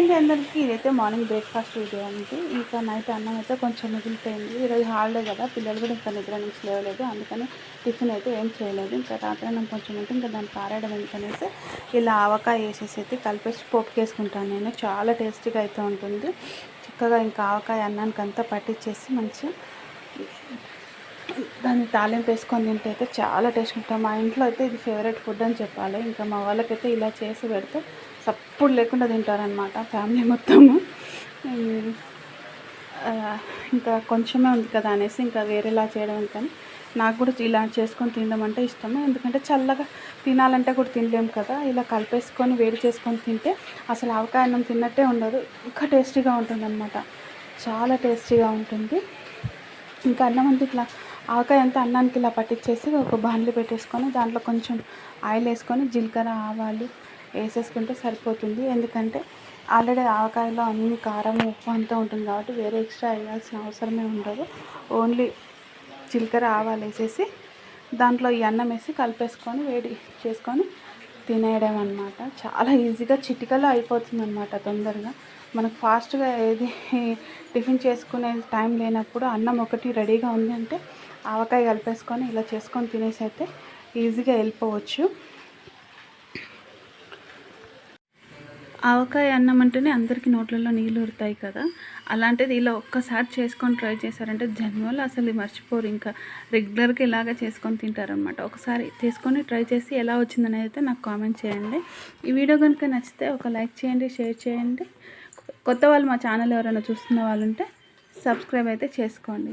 అండి అందరికీ? ఇదైతే మార్నింగ్ బ్రేక్ఫాస్ట్ వీడియో అండి. ఇంకా నైట్ అన్నం అయితే కొంచెం మిగిలిపోయింది. ఈరోజు హాలిడే కదా పిల్లలు కూడా ఇంకా నిద్ర నుంచి లేవలేదు. అందుకని టిఫిన్ అయితే ఏం చేయలేదు. ఇంకా రాత్రి అన్నం కొంచెం ఉంటే ఇంకా దాన్ని పారేయడం ఎందుకనైతే ఇలా ఆవకాయ వేసేసి అయితే కలిపేసి పోపుకి వేసుకుంటాను నేను. చాలా టేస్టీగా అయితే ఉంటుంది. చక్కగా ఇంకా ఆవకాయ అన్నానికి అంతా పట్టించేసి మంచిగా దాన్ని తాలింపు వేసుకొని తింటే అయితే చాలా టేస్ట్ ఉంటుంది. మా ఇంట్లో అయితే ఇది ఫేవరెట్ ఫుడ్ అని చెప్పాలి. ఇంకా మా వాళ్ళకైతే ఇలా చేసి పెడితే సప్పుడు లేకుండా తింటారనమాట ఫ్యామిలీ మొత్తము ఇంకా కొంచెమే ఉంది కదా అనేసి ఇంకా వేరేలా చేయడం కానీ నాకు కూడా ఇలా చేసుకొని తినడం అంటే ఇష్టమే. ఎందుకంటే చల్లగా తినాలంటే కూడా తినలేము కదా. ఇలా కలిపేసుకొని వేడి చేసుకొని తింటే అసలు ఆవకాయ అన్నం తిన్నట్టే ఉండదు. ఇంకా టేస్టీగా ఉంటుంది అనమాట చాలా టేస్టీగా ఉంటుంది. ఇంకా అన్నం అంతా ఇట్లా ఆవకాయ అంతా అన్నానికి ఇలా పట్టించేసి ఒక బాండ్లు పెట్టేసుకొని దాంట్లో కొంచెం ఆయిల్ వేసుకొని జీలకర్ర ఆవాలు వేసేసుకుంటే సరిపోతుంది. ఎందుకంటే ఆల్రెడీ ఆవకాయలో అన్ని కారం ఉప్పు అంతా ఉంటుంది కాబట్టి వేరే ఎక్స్ట్రా వేయాల్సిన అవసరమే ఉండదు. ఓన్లీ జీలకర్ర ఆవాలు వేసేసి దాంట్లో ఈ అన్నం వేసి కలిపేసుకొని వేడి చేసుకొని తినేయడం అనమాట చాలా ఈజీగా చిటికలో అయిపోతుంది అనమాట తొందరగా. మనకు ఫాస్ట్గా ఏది టిఫిన్ చేసుకునే టైం లేనప్పుడు అన్నం ఒకటి రెడీగా ఉంది అంటే ఆవకాయ కలిపేసుకొని ఇలా చేసుకొని తినేసి అయితే ఈజీగా వెళ్ళిపోవచ్చు. ఆవకాయ అన్నం అంటేనే అందరికీ నోట్లలో నీళ్ళు ఉరుతాయి కదా. అలాంటిది ఇలా ఒక్కసారి చేసుకొని ట్రై చేశారంటే జన్మలో అసలు మర్చిపోరు. ఇంకా రెగ్యులర్గా ఇలాగా చేసుకొని తింటారనమాట ఒకసారి చేసుకొని ట్రై చేసి ఎలా వచ్చిందనేది అయితే నాకు కామెంట్ చేయండి. ఈ వీడియో కనుక నచ్చితే ఒక లైక్ చేయండి షేర్ చేయండి. కొత్త వాళ్ళు మా ఛానల్ ఎవరైనా చూస్తున్న వాళ్ళు ఉంటే సబ్స్క్రైబ్ అయితే చేసుకోండి.